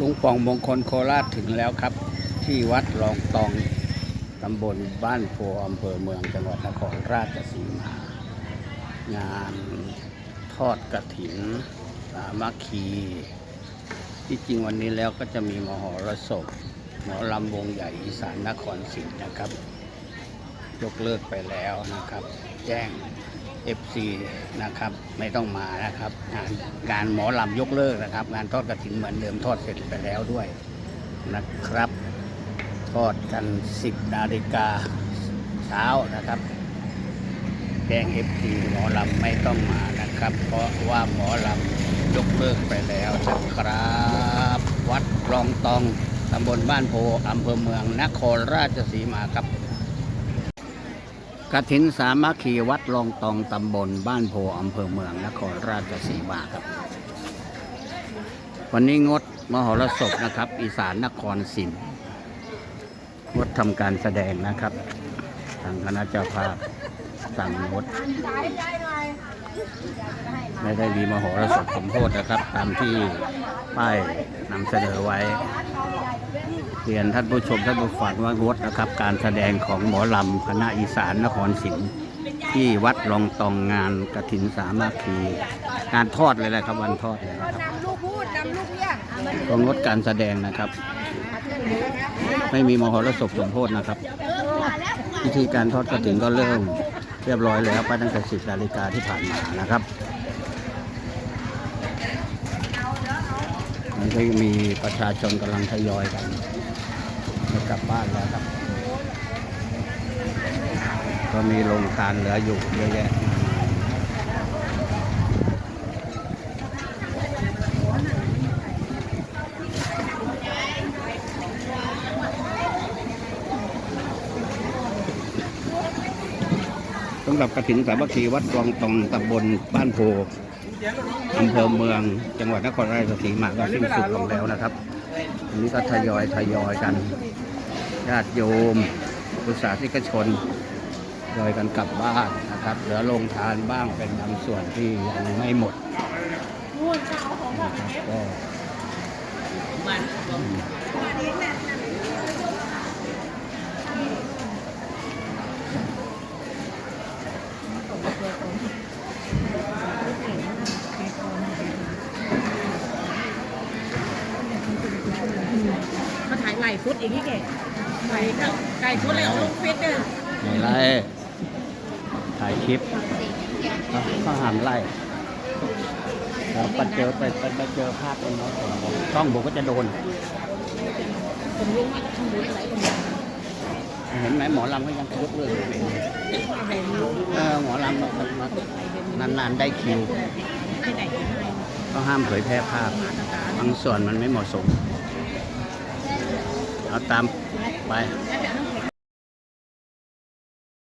ลุงปองมงคลโคราชถึงแล้วครับ ที่วัดรองตองตำบลบ้านโพอำเภอเมืองจังหวัดนครราชสีมา งานทอดกระถินสามัคคี ที่จริงวันนี้แล้วก็จะมีมหรสพหมอลำวงใหญ่อีสานนครศรีนะครับ ยกเลิกไปแล้วนะครับ แจ้ง FC นะครับไม่ต้องมานะครับงานงานหมอลำยกเลิกนะครับ งานทอดกระถินเหมือนเดิมทอดเสร็จไปแล้วด้วยนะครับทอดกัน 10นาฬิกาเช้านะครับแจ้ง FC หมอลำไม่ต้องมานะครับ เพราะว่าหมอลำยกเลิกไปแล้วนะครับ วัดรองตองตำบลบ้านโพอำเภอเมืองนครราชสีมาครับ กระถินสามัคคีวัดลองตองตำบลบ้านโพอำเภอเมืองนครราชสีมาครับ วันนี้งดมหรสพนะครับ อีสานนครศิลป์งดทำการแสดงนะครับ ทางคณะเจ้าภาพสั่งงด ไม่ได้มีมโหรสพสมโพธนะครับ ตามที่ป้ายนำเสนอไว้เรียนท่านผู้ชมท่านผู้ฟังว่างดนะครับ การแสดงของหมอลำคณะอีสานนครศรีที่วัดรองตองงานกฐินสามัคคีงานทอดเลยแหละครับวันทอดเลยนะครับนำลูกพูดนำลูกเรียกเอามาก็งดการแสดงนะครับ ไม่มีมโหรสพสมโพธนะครับพิธีการทอดกระถินก็เริ่ม เรียบร้อยแล้วไปตั้งแต่สิบนาฬิกาที่ผ่านมานะครับมันก็มีประชาชนกำลังทยอยกันกลับบ้านแล้วครับ ก็มีโรงทานเหลืออยู่เยอะแยะ สำหรับกระถินสามัคคีวัดรองตองตำบลบ้านโพอำเภอเมือง จังหวัดนครราชสีมาก็สิ้นสุดลงแล้วนะครับอันนี้ก็ทยอยทยอยกันญาติโยมพุทธศาสนิกชนทยอยกันกลับบ้านนะครับเหลือโรงทานบ้างเป็นบางส่วนที่ยังไม่หมดก็ อืมมาถ่ายไก่ฟุตอีกที่แกไก่ไก่ฟุตเลยเอาลูกฟิตเนี่ยไม่ไล่ถ่ายคลิปเขาเขาห้ามไล่แล้วไปเจอไปไปไปเจอภาพตรงนั้นผมต้องผมก็จะโดน ผมรู้ว่าทำบุญอะไรผมรู้เห็นไหมหมอลำก็ยังยกเลิกอยู่อะไรรู้เออหมอลำมามานานๆได้คิวที่ไหนที่ไหนก็ห้ามเผยแพร่ภาพบางส่วนมันไม่เหมาะสม เอาตามไป